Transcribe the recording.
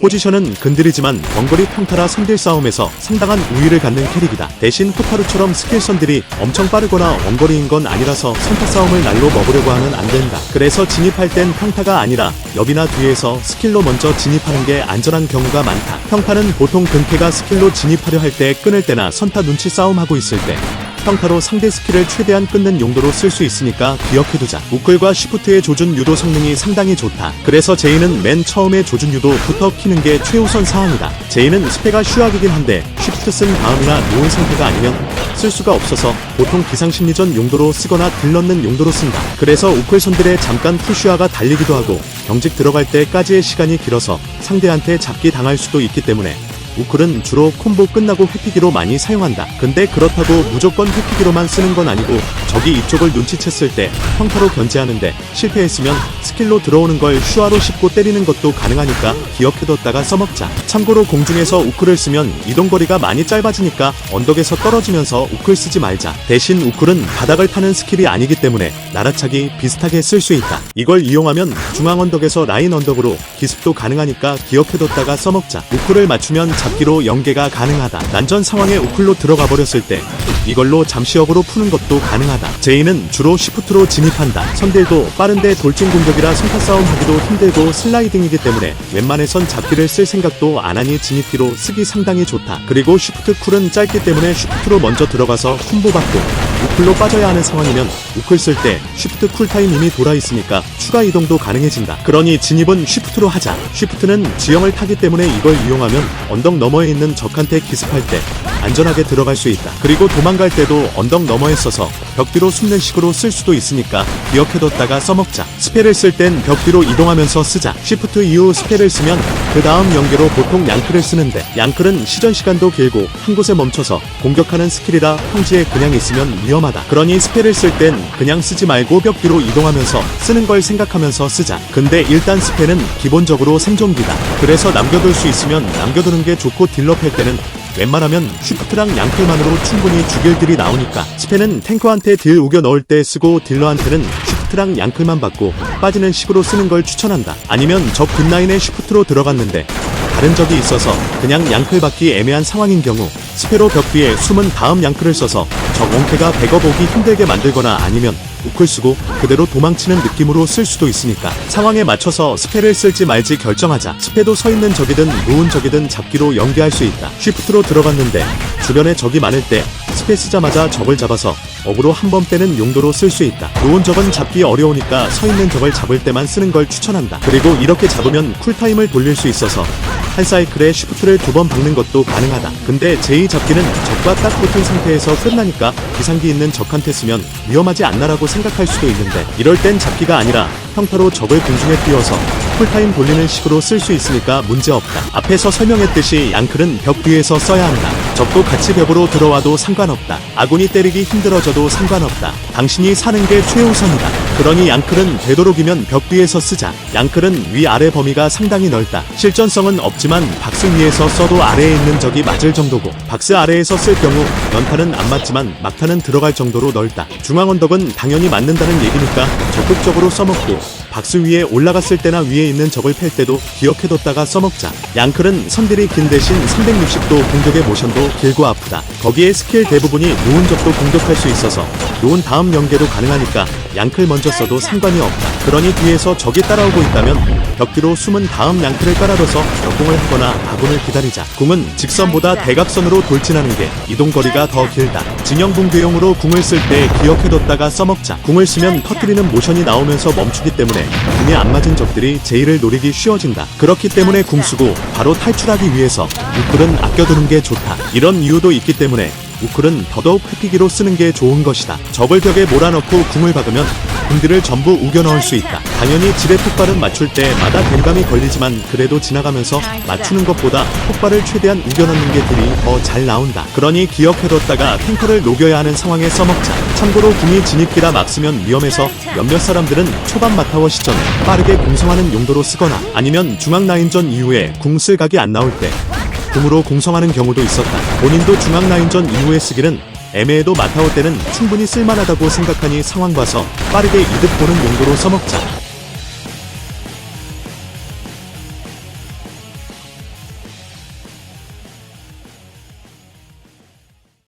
포지션은 근들이지만 원거리 평타라 선딜 싸움에서 상당한 우위를 갖는 캐릭이다. 대신 호타루처럼 스킬 선딜이 엄청 빠르거나 원거리인 건 아니라서 선타 싸움을 날로 먹으려고 하면 안 된다. 그래서 진입할 땐 평타가 아니라 옆이나 뒤에서 스킬로 먼저 진입하는 게 안전한 경우가 많다. 평타는 보통 근캐가 스킬로 진입하려 할 때 끊을 때나 선타 눈치 싸움하고 있을 때 평타로 상대 스킬을 최대한 끊는 용도로 쓸 수 있으니까 기억해두자. 우클과 쉬프트의 조준 유도 성능이 상당히 좋다. 그래서 제이는 맨 처음에 조준 유도부터 키는 게 최우선 사항이다. 제이는 스페가 슈악이긴 한데 쉬프트 쓴 다음이나 놓은 상태가 아니면 쓸 수가 없어서 보통 기상심리전 용도로 쓰거나 딜 넣는 용도로 쓴다. 그래서 우클 선들의 잠깐 푸슈아가 달리기도 하고 경직 들어갈 때까지의 시간이 길어서 상대한테 잡기 당할 수도 있기 때문에 우클은 주로 콤보 끝나고 회피기로 많이 사용한다. 근데 그렇다고 무조건 회피기로만 쓰는 건 아니고 적이 이쪽을 눈치챘을 때 평타로 견제하는데 실패했으면 스킬로 들어오는 걸 슈아로 씹고 때리는 것도 가능하니까 기억해뒀다가 써먹자. 참고로 공중에서 우클을 쓰면 이동거리가 많이 짧아지니까 언덕에서 떨어지면서 우클 쓰지 말자. 대신 우클은 바닥을 타는 스킬이 아니기 때문에 날아차기 비슷하게 쓸 수 있다. 이걸 이용하면 중앙 언덕에서 라인 언덕으로 기습도 가능하니까 기억해뒀다가 써먹자. 우클을 맞추면 잡기로 연계가 가능하다. 난전 상황에 우클로 들어가 버렸을 때 이걸로 잠시업으로 푸는 것도 가능하다. 제이는 주로 시프트로 진입한다. 선딜도 빠른데 돌진 공격이라 성타 싸움 하기도 힘들고 슬라이딩이기 때문에 웬만해선 잡기를 쓸 생각도 안 하니 진입기로 쓰기 상당히 좋다. 그리고 쉬프트 쿨은 짧기 때문에 쉬프트로 먼저 들어가서 콤보 받고 우클로 빠져야 하는 상황이면 우클 쓸때 쉬프트 쿨타임 이미 돌아 있으니까 추가 이동도 가능해진다. 그러니 진입은 쉬프트로 하자. 쉬프트는 지형을 타기 때문에 이걸 이용하면 언덕 너머에 있는 적한테 기습할 때 안전하게 들어갈 수 있다. 그리고 도망갈 때도 언덕 너머에 써서 벽 뒤로 숨는 식으로 쓸 수도 있으니까 기억해뒀다가 써먹자. 스펠을 쓸 땐 벽 뒤로 이동하면서 쓰자. 쉬프트 이후 스펠을 쓰면 그 다음 연계로 보통 양클을 쓰는데 양클은 시전 시간도 길고 한 곳에 멈춰서 공격하는 스킬이라 평지에 그냥 있으면 위험하다. 그러니 스펠을 쓸 땐 그냥 쓰지 말고 벽 뒤로 이동하면서 쓰는 걸 생각하면서 쓰자. 근데 일단 스펠은 기본적으로 생존기다. 그래서 남겨둘 수 있으면 남겨두는 게 좋고 딜러 팰 때는 웬만하면 쉬프트랑 양클만으로 충분히 딜이 나오니까 스페는 탱커한테 딜 우겨 넣을 때 쓰고 딜러한테는 쉬프트랑 양클만 받고 빠지는 식으로 쓰는 걸 추천한다. 아니면 적 뒷라인에 쉬프트로 들어갔는데 다른 적이 있어서 그냥 양클 받기 애매한 상황인 경우 스페로 벽 뒤에 숨은 다음 양클을 써서 적 원캐가 백업 오기 힘들게 만들거나 아니면 우클 쓰고 그대로 도망치는 느낌으로 쓸 수도 있으니까 상황에 맞춰서 스페를 쓸지 말지 결정하자. 스페도 서 있는 적이든 누운 적이든 잡기로 연계할 수 있다. 쉬프트로 들어갔는데 주변에 적이 많을 때 스페 쓰자마자 적을 잡아서 어그로 한 번 빼는 용도로 쓸 수 있다. 누운 적은 잡기 어려우니까 서 있는 적을 잡을 때만 쓰는 걸 추천한다. 그리고 이렇게 잡으면 쿨타임을 돌릴 수 있어서 한 사이클에 쉬프트를 두 번 박는 것도 가능하다. 근데 제2 잡기는 적과 딱 붙은 상태에서 끝나니까 기상기 있는 적한테 쓰면 위험하지 않나라고 생각할 수도 있는데 이럴 땐 잡기가 아니라 평타로 적을 공중에 띄워서 풀타임 돌리는 식으로 쓸 수 있으니까 문제없다. 앞에서 설명했듯이 양클은 벽 뒤에서 써야 한다. 적도 같이 벽으로 들어와도 상관없다. 아군이 때리기 힘들어져도 상관없다. 당신이 사는 게 최우선이다. 그러니 양클은 되도록이면 벽 뒤에서 쓰자. 양클은 위아래 범위가 상당히 넓다. 실전성은 없지만 박스 위에서 써도 아래에 있는 적이 맞을 정도고 박스 아래에서 쓸 경우 연타는 안 맞지만 막타는 들어갈 정도로 넓다. 중앙 언덕은 당연히 맞는다는 얘기니까 적극적으로 써먹고 박스 위에 올라갔을 때나 위에 있는 적을 팰 때도 기억해뒀다가 써먹자. 양클은 선딜이 긴 대신 360도 공격의 모션도 길고 아프다. 거기에 스킬 대부분이 놓은 적도 공격할 수 있어서 놓은 다음 연계도 가능하니까 양클 먼저 써도 상관이 없다. 그러니 뒤에서 적이 따라오고 있다면 벽 뒤로 숨은 다음 양클을 깔아둬서 역공을 하거나 아군을 기다리자. 궁은 직선보다 대각선으로 돌진하는 게 이동거리가 더 길다. 진영 붕괴용으로 궁을 쓸 때 기억해뒀다가 써먹자. 궁을 쓰면 터뜨리는 모션이 나오면서 멈추기 때문에 궁에 안 맞은 적들이 제이를 노리기 쉬워진다. 그렇기 때문에 궁 쓰고 바로 탈출하기 위해서 우클은 아껴두는 게 좋다. 이런 이유도 있기 때문에 우클은 더더욱 회피기로 쓰는 게 좋은 것이다. 적을 벽에 몰아넣고 궁을 박으면 궁들을 전부 우겨 넣을 수 있다. 당연히 지뢰 폭발은 맞출 때마다 댐감이 걸리지만 그래도 지나가면서 맞추는 것보다 폭발을 최대한 우겨 넣는 게 딜이 더 잘 나온다. 그러니 기억해뒀다가 탱커를 녹여야 하는 상황에 써먹자. 참고로 궁이 진입기라 막 쓰면 위험해서 몇몇 사람들은 초반 마타워 시점에 빠르게 공성하는 용도로 쓰거나 아니면 중앙 라인전 이후에 궁 쓸각이 안 나올 때 궁으로 공성하는 경우도 있었다. 본인도 중앙 라인전 이후에 쓰기는 애매해도 마타오 때는 충분히 쓸만하다고 생각하니 상황 봐서 빠르게 이득 보는 용도로 써먹자.